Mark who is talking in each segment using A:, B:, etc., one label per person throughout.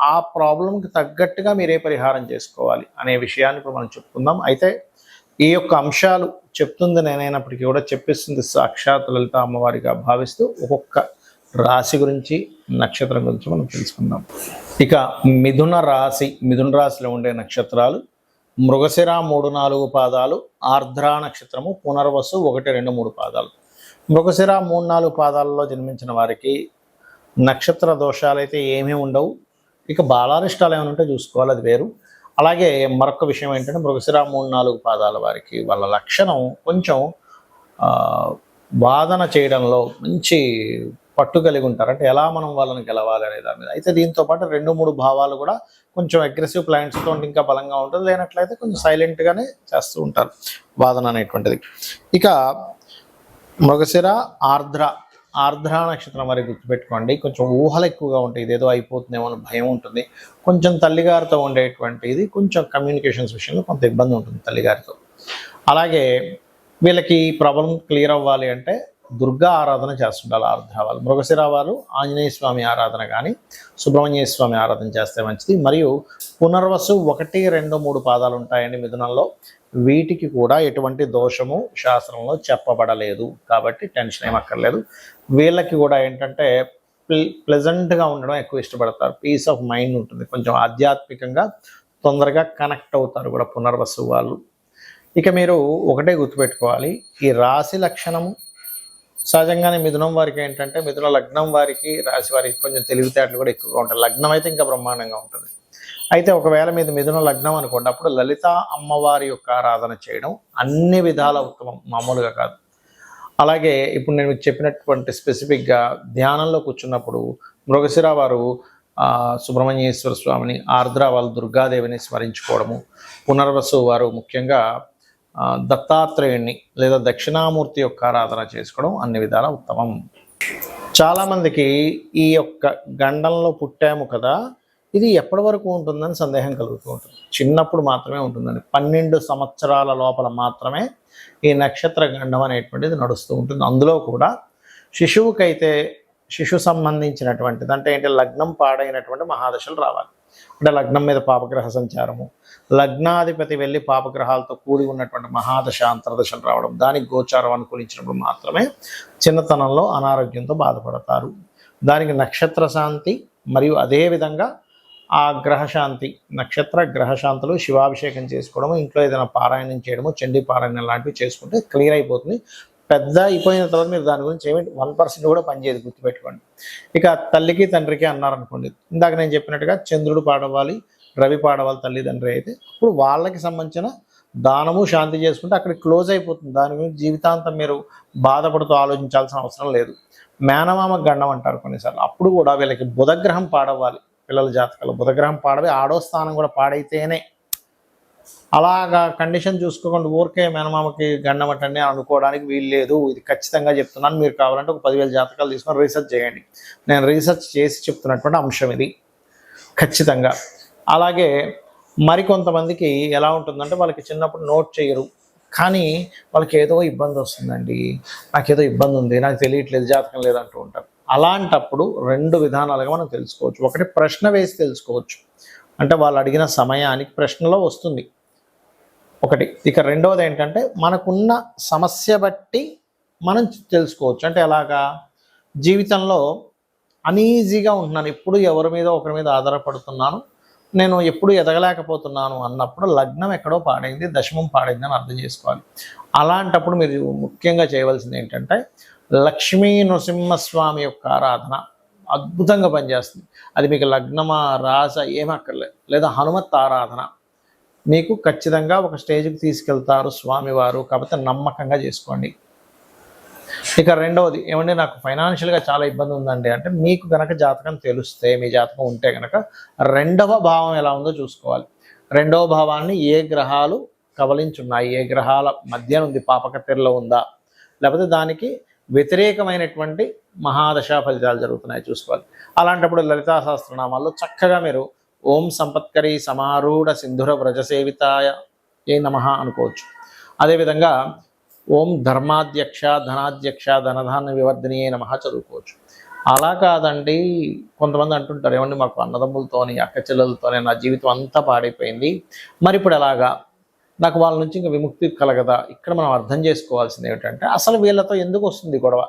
A: ఆ ప్రాబ్లంకి తగ్గట్టుగా మీరే పరిహారం చేసుకోవాలి అనే విషయాన్ని ఇప్పుడు మనం చెప్పుకుందాం. అయితే ఈ యొక్క అంశాలు చెప్తుంది నేనైనప్పటికీ కూడా చెప్పిస్తుంది సాక్షాత్ లలిత అమ్మవారిగా భావిస్తూ ఒక్కొక్క రాశి గురించి నక్షత్రం గురించి మనం తెలుసుకుందాం. ఇక మిథున రాశి మిథున రాశిలో ఉండే నక్షత్రాలు మృగశిర మూడు నాలుగు పాదాలు ఆర్ద్రా నక్షత్రము పునర్వసు ఒకటి రెండు మూడు పాదాలు. మృగశిర మూడు నాలుగు పాదాలలో జన్మించిన వారికి నక్షత్ర దోషాలు అయితే ఏమీ ఉండవు. ఇక బాలారిష్టాలు ఏమైనా ఉంటే చూసుకోవాలి అది వేరు. అలాగే మరొక విషయం ఏంటంటే మృగశిరా మూడు నాలుగు పాదాల వారికి వాళ్ళ లక్షణం కొంచెం వాదన చేయడంలో మంచి పట్టు కలిగి ఉంటారు. అంటే ఎలా మనం వాళ్ళని గెలవాలి అనే దాని మీద. అయితే దీంతో పాటు రెండు మూడు భావాలు కూడా కొంచెం అగ్రెసివ్ ప్లాంట్స్తో ఇంకా బలంగా ఉంటుంది. లేనట్లయితే కొంచెం సైలెంట్గానే చేస్తూ ఉంటారు వాదన అనేటువంటిది. ఇక మృగశిర ఆర్ద్ర ఆర్ద్ర నక్షత్రం మరి గుర్తుపెట్టుకోండి. కొంచెం ఊహలు ఎక్కువగా ఉంటాయి ఇదేదో అయిపోతుందేమో అని భయం ఉంటుంది. కొంచెం తల్లిగారితో ఉండేటువంటిది కొంచెం కమ్యూనికేషన్స్ విషయంలో కొంత ఇబ్బంది ఉంటుంది తల్లిగారితో. అలాగే వీళ్ళకి ప్రాబ్లం క్లియర్ అవ్వాలి అంటే దుర్గా ఆరాధన చేస్తుండాలి ఆర్ద్ర వాళ్ళు మృగశిర వారు ఆంజనేయ స్వామి ఆరాధన కానీ సుబ్రహ్మణ్య స్వామి ఆరాధన చేస్తే మంచిది. మరియు పునర్వసు ఒకటి రెండు మూడు పాదాలు ఉంటాయండి మిథునంలో. వీటికి కూడా ఎటువంటి దోషము శాస్త్రంలో చెప్పబడలేదు. కాబట్టి టెన్షన్ ఏమక్కర్లేదు వీళ్ళకి కూడా ఏంటంటే ప్లెజెంట్గా ఉండడం ఎక్కువ ఇష్టపడతారు. పీస్ ఆఫ్ మైండ్ ఉంటుంది. కొంచెం ఆధ్యాత్మికంగా తొందరగా కనెక్ట్ అవుతారు కూడా పునర్వసు వాళ్ళు. ఇక మీరు ఒకటే గుర్తుపెట్టుకోవాలి. ఈ రాశి లక్షణము సహజంగానే మిథునం వారికి ఏంటంటే మిథున లగ్నం వారికి రాశి వారికి కొంచెం తెలివితేటలు కూడా ఎక్కువగా ఉంటాయి. లగ్నం అయితే ఇంకా బ్రహ్మాండంగా ఉంటుంది. అయితే ఒకవేళ మీద మిథున లగ్నం అనుకోండి అప్పుడు లలిత అమ్మవారి యొక్క ఆరాధన చేయడం అన్ని విధాల ఉత్తమం మామూలుగా కాదు. అలాగే ఇప్పుడు నేను మీకు చెప్పినటువంటి స్పెసిఫిక్గా ధ్యానంలో కూర్చున్నప్పుడు మృగశిర వారు సుబ్రహ్మణ్యేశ్వర స్వామిని ఆర్ద్ర వాళ్ళు దుర్గాదేవిని స్మరించుకోవడము పునర్వసు వారు ముఖ్యంగా దత్తాత్రేయుణ్ణి లేదా దక్షిణామూర్తి యొక్క ఆరాధన చేసుకోవడం అన్ని విధాల ఉత్తమం. చాలామందికి ఈ యొక్క గండంలో పుట్టాము కదా ఇది ఎప్పటి వరకు ఉంటుందని సందేహం కలుగుతూ ఉంటుంది. చిన్నప్పుడు మాత్రమే ఉంటుందండి. పన్నెండు సంవత్సరాల లోపల మాత్రమే ఈ నక్షత్ర గండం అనేటువంటిది నడుస్తూ ఉంటుంది. అందులో కూడా శిశువుకైతే శిశు సంబంధించినటువంటిది అంటే ఏంటి లగ్నం పాడైనటువంటి మహాదశలు రావాలి. అంటే లగ్నం మీద పాపగ్రహ సంచారము. లగ్నాధిపతి వెళ్ళి పాపగ్రహాలతో కూడి ఉన్నటువంటి మహాదశ అంతర్దశలు రావడం దానికి గోచారం అనుకూలించినప్పుడు మాత్రమే చిన్నతనంలో అనారోగ్యంతో బాధపడతారు. దానికి నక్షత్ర శాంతి మరియు అదేవిధంగా ఆ గ్రహశాంతి నక్షత్ర గ్రహశాంతులు శివాభిషేకం చేసుకోవడము ఇంట్లో ఏదైనా పారాయణం చేయడము చండీ పారాయణం లాంటివి చేసుకుంటే క్లియర్ అయిపోతుంది. పెద్ద అయిపోయిన తర్వాత మీరు దాని గురించి ఏమి వన్ పర్సెంట్ కూడా పనిచేయదు గుర్తుపెట్టుకోండి. ఇక తల్లికి తండ్రికి అన్నారనుకోండి ఇందాక నేను చెప్పినట్టుగా చంద్రుడు పాడవాలి రవి పాడవాలి తల్లిదండ్రి అయితే ఇప్పుడు వాళ్ళకి సంబంధించిన దానము శాంతి చేసుకుంటే అక్కడ క్లోజ్ అయిపోతుంది. దాని గురించి జీవితాంతం మీరు బాధపడుతూ ఆలోచించాల్సిన అవసరం లేదు. మేనమామ గండం అంటారు కొన్నిసార్లు. అప్పుడు కూడా వీళ్ళకి బుధగ్రహం పాడవాలి. పిల్లల జాతకాలు బుధగ్రహం పాడవి ఆడో స్థానం కూడా పాడైతేనే అలాగా కండిషన్ చూసుకోకుండా ఊరికే మేనమామకి గండమటండి అనుకోవడానికి వీలు లేదు. ఇది ఖచ్చితంగా చెప్తున్నాను. మీరు కావాలంటే ఒక పదివేల జాతకాలు తీసుకొని రీసెర్చ్ చేయండి. నేను రీసెర్చ్ చేసి చెప్తున్నటువంటి అంశం ఇది. ఖచ్చితంగా. అలాగే మరికొంతమందికి ఎలా ఉంటుందంటే వాళ్ళకి చిన్నప్పుడు నోట్ చేయరు. కానీ వాళ్ళకి ఏదో ఇబ్బంది వస్తుందండి. నాకేదో ఇబ్బంది ఉంది. నాకు తెలియట్లేదు జాతకం లేదంటూ ఉంటారు. అలాంటప్పుడు రెండు విధానాలుగా మనం తెలుసుకోవచ్చు. ఒకటి ప్రశ్న వేసి తెలుసుకోవచ్చు. అంటే వాళ్ళు అడిగిన సమయానికి ప్రశ్నలో వస్తుంది. ఒకటి. ఇక రెండవది ఏంటంటే మనకున్న సమస్య బట్టి మనం తెలుసుకోవచ్చు. అంటే ఎలాగా? జీవితంలో అనీజీగా ఉంటున్నాను. ఎప్పుడు ఎవరి మీద ఒకరి మీద ఆధారపడుతున్నాను. నేను ఎప్పుడు ఎదగలేకపోతున్నాను అన్నప్పుడు లగ్నం ఎక్కడో పాడైంది దశమం పాడైంది అని అర్థం చేసుకోవాలి. అలాంటప్పుడు మీరు ముఖ్యంగా చేయవలసింది ఏంటంటే లక్ష్మీ నృసింహస్వామి యొక్క ఆరాధన అద్భుతంగా పనిచేస్తుంది. అది మీకు లగ్నమా రాస ఏమక్కర్లేదు. లేదా హనుమత్ ఆరాధన. మీకు ఖచ్చితంగా ఒక స్టేజ్కి తీసుకెళ్తారు స్వామివారు. కాకపోతే నమ్మకంగా చేసుకోండి. ఇక రెండవది ఏమంటే నాకు ఫైనాన్షియల్గా చాలా ఇబ్బంది ఉందండి అంటే మీకు కనుక జాతకం తెలిస్తే మీ జాతకం ఉంటే కనుక రెండవ భావం ఎలా ఉందో చూసుకోవాలి. రెండవ భావాన్ని ఏ గ్రహాలు కవలించున్నాయి? ఏ గ్రహాల మధ్య ఉంది? పాపకట్టెల్లో ఉందా? లేకపోతే దానికి వ్యతిరేకమైనటువంటి మహాదశా ఫలితాలు జరుగుతున్నాయి చూసుకోవాలి. అలాంటప్పుడు లలితా సహస్రనామాల్లో చక్కగా మీరు ఓం సంపత్కరి సమారూఢ సింధుర వ్రజసేవితాయ ఏ నమ అనుకోవచ్చు. అదేవిధంగా ఓం ధర్మాధ్యక్ష ధనాధ్యక్ష ధనధాన్య వివర్ధిని నమ చదువుకోవచ్చు. అలా కాదండి కొంతమంది అంటుంటారు ఏమండి మాకు అన్నదమ్ములతోని అక్క చెల్లెలతోనే నా జీవితం అంతా పాడైపోయింది. మరి ఇప్పుడు ఎలాగా? నాకు వాళ్ళ నుంచి ఇంకా విముక్తి కలగదా? ఇక్కడ మనం అర్థం చేసుకోవాల్సింది ఏమిటంటే అసలు వీళ్ళతో ఎందుకు వస్తుంది గొడవ?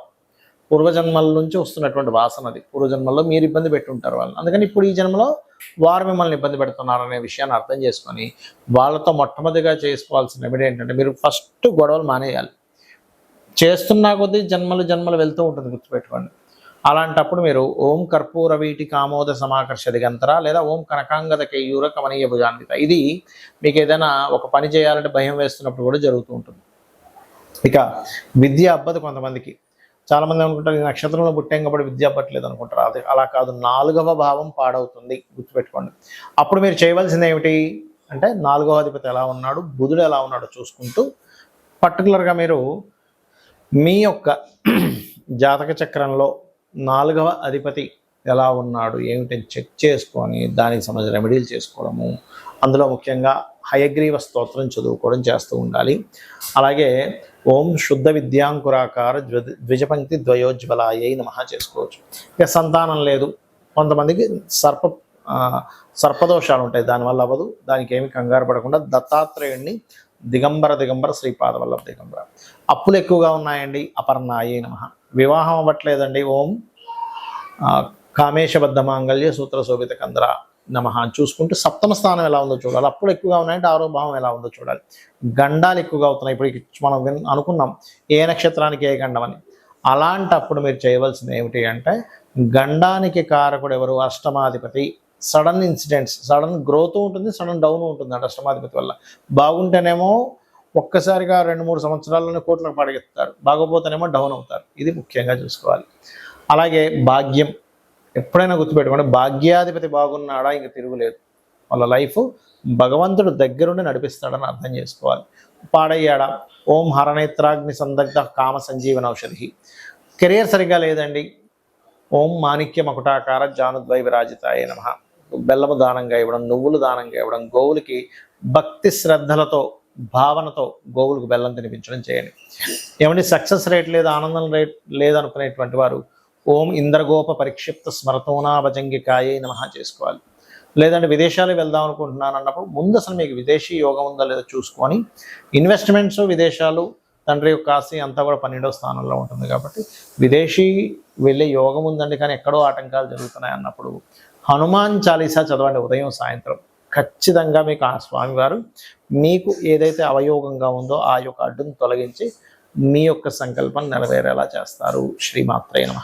A: పూర్వజన్మల నుంచి వస్తున్నటువంటి వాసన అది పూర్వజన్మల్లో మీరు ఇబ్బంది పెట్టుంటారు వాళ్ళని. అందుకని ఇప్పుడు ఈ జన్మలో వారు మిమ్మల్ని ఇబ్బంది పెడుతున్నారు అనే విషయాన్ని అర్థం చేసుకొని వాళ్ళతో మొట్టమొదటిగా చేసుకోవాల్సిన రెమెడీ ఏంటంటే మీరు ఫస్ట్ గొడవలు మానేయాలి. చేస్తున్నా కొద్దీ జన్మలు జన్మలు వెళ్తూ ఉంటుంది గుర్తుపెట్టుకోండి. అలాంటప్పుడు మీరు ఓం కర్పూర వీటి కామోద సమాకర్ష దిగంతర లేదా ఓం కనకాంగద కేయూర కమనీయ భుజాన్విత? ఇది మీకు ఏదైనా ఒక పని చేయాలంటే భయం వేస్తున్నప్పుడు కూడా జరుగుతూ ఉంటుంది. ఇక విద్య అబ్బదు కొంతమందికి. చాలామంది అనుకుంటారు ఈ నక్షత్రంలో పుట్టాం కాబట్టి విద్య పట్టలేదు అనుకుంటారు. అది అలా కాదు నాలుగవ భావం పాడవుతుంది గుర్తుపెట్టుకోండి. అప్పుడు మీరు చేయవలసింది ఏమిటి? అంటే నాలుగవ అధిపతి ఎలా ఉన్నాడు బుధుడు ఎలా ఉన్నాడో చూసుకుంటూ పర్టికులర్గా మీరు మీ యొక్క జాతక చక్రంలో నాలుగవ అధిపతి ఎలా ఉన్నాడు ఏమిటని చెక్ చేసుకొని దానికి సంబంధించిన రెమెడీలు చేసుకోవడము. అందులో ముఖ్యంగా హయగ్రీవ స్తోత్రం చదువుకోవడం చేస్తూ ఉండాలి. అలాగే ఓం శుద్ధ విద్యాంకురాకార ద్వ ద్విజపంక్తి ద్వయోజ్వలాయై నమ చేసుకోవచ్చు. ఇక సంతానం లేదు. కొంతమందికి సర్ప సర్పదోషాలు ఉంటాయి. దానివల్ల అవ్వదు. దానికి ఏమి కంగారు పడకుండా దత్తాత్రేయుడిని దిగంబర దిగంబర శ్రీపాద వల్లభ దిగంబర. అప్పులు ఎక్కువగా ఉన్నాయండి. అపర్ణాయే నమ. వివాహం అవ్వట్లేదండి. ఓం కామేశబద్ధ మాంగళ్య సూత్ర శోభిత కంద్ర నమ చూసుకుంటే సప్తమ స్థానం ఎలా ఉందో చూడాలి. అప్పుడు ఎక్కువగా ఉన్నాయంటే ఆరో భావం ఎలా ఉందో చూడాలి. గండాలు ఎక్కువగా అవుతున్నాయి. ఇప్పుడు మనం అనుకున్నాం. ఏ నక్షత్రానికి ఏ గండం అని. అలాంటప్పుడు మీరు చేయవలసింది ఏమిటి అంటే గండానికి కారకుడు ఎవరు? అష్టమాధిపతి. సడన్ ఇన్సిడెంట్స్ సడన్ గ్రోత్ ఉంటుంది సడన్ డౌన్ ఉంటుంది అంటే అష్టమాధిపతి వల్ల. బాగుంటేనేమో ఒక్కసారిగా రెండు మూడు సంవత్సరాల్లోనే కోట్లకు పడగెత్తారు బాగోపోతేనేమో డౌన్ అవుతారు. ఇది ముఖ్యంగా చూసుకోవాలి. అలాగే భాగ్యం. ఎప్పుడైనా గుర్తుపెట్టుకోండి భాగ్యాధిపతి బాగున్నాడా ఇంక తిరుగులేదు. వాళ్ళ లైఫ్ భగవంతుడు దగ్గరుండి నడిపిస్తాడని అర్థం చేసుకోవాలి. పాడయ్యాడా? ఓం హరనేత్రాగ్ని సందగ్ధ కామ సంజీవన ఔషధి. కెరియర్ సరిగ్గా లేదండి. ఓం మాణిక్య మకుటాకార జానుద్వై విరాజితాయ నమ. బెల్లము దానంగా ఇవ్వడం నువ్వులు దానంగా ఇవ్వడం గోవులకి భక్తి శ్రద్ధలతో భావనతో గోవులకు బెల్లం తినిపించడం చేయండి. ఏమండి సక్సెస్ రేట్ లేదు ఆనందం రేట్ లేదనుకునేటువంటి వారు ఓం ఇంద్రగోప పరిక్షిప్త స్మరతోనాభజంగికాయే నమ చేసుకోవాలి. లేదంటే విదేశాలు వెళ్దాం అనుకుంటున్నాను అన్నప్పుడు ముందు అసలు మీకు విదేశీ యోగం ఉందా లేదో చూసుకొని ఇన్వెస్ట్మెంట్స్ విదేశాలు తండ్రి యొక్క ఆస్తి అంతా కూడా పన్నెండవ స్థానంలో ఉంటుంది కాబట్టి విదేశీ వెళ్ళే యోగం ఉందండి కానీ ఎక్కడో ఆటంకాలు జరుగుతున్నాయి అన్నప్పుడు హనుమాన్ చాలీసా చదవండి ఉదయం సాయంత్రం. ఖచ్చితంగా మీకు ఆ స్వామివారు మీకు ఏదైతే అవయోగంగా ఉందో ఆ యొక్క అడ్డును తొలగించి మీ యొక్క సంకల్పం నెరవేరేలా చేస్తారు. శ్రీమాత్రే నమ.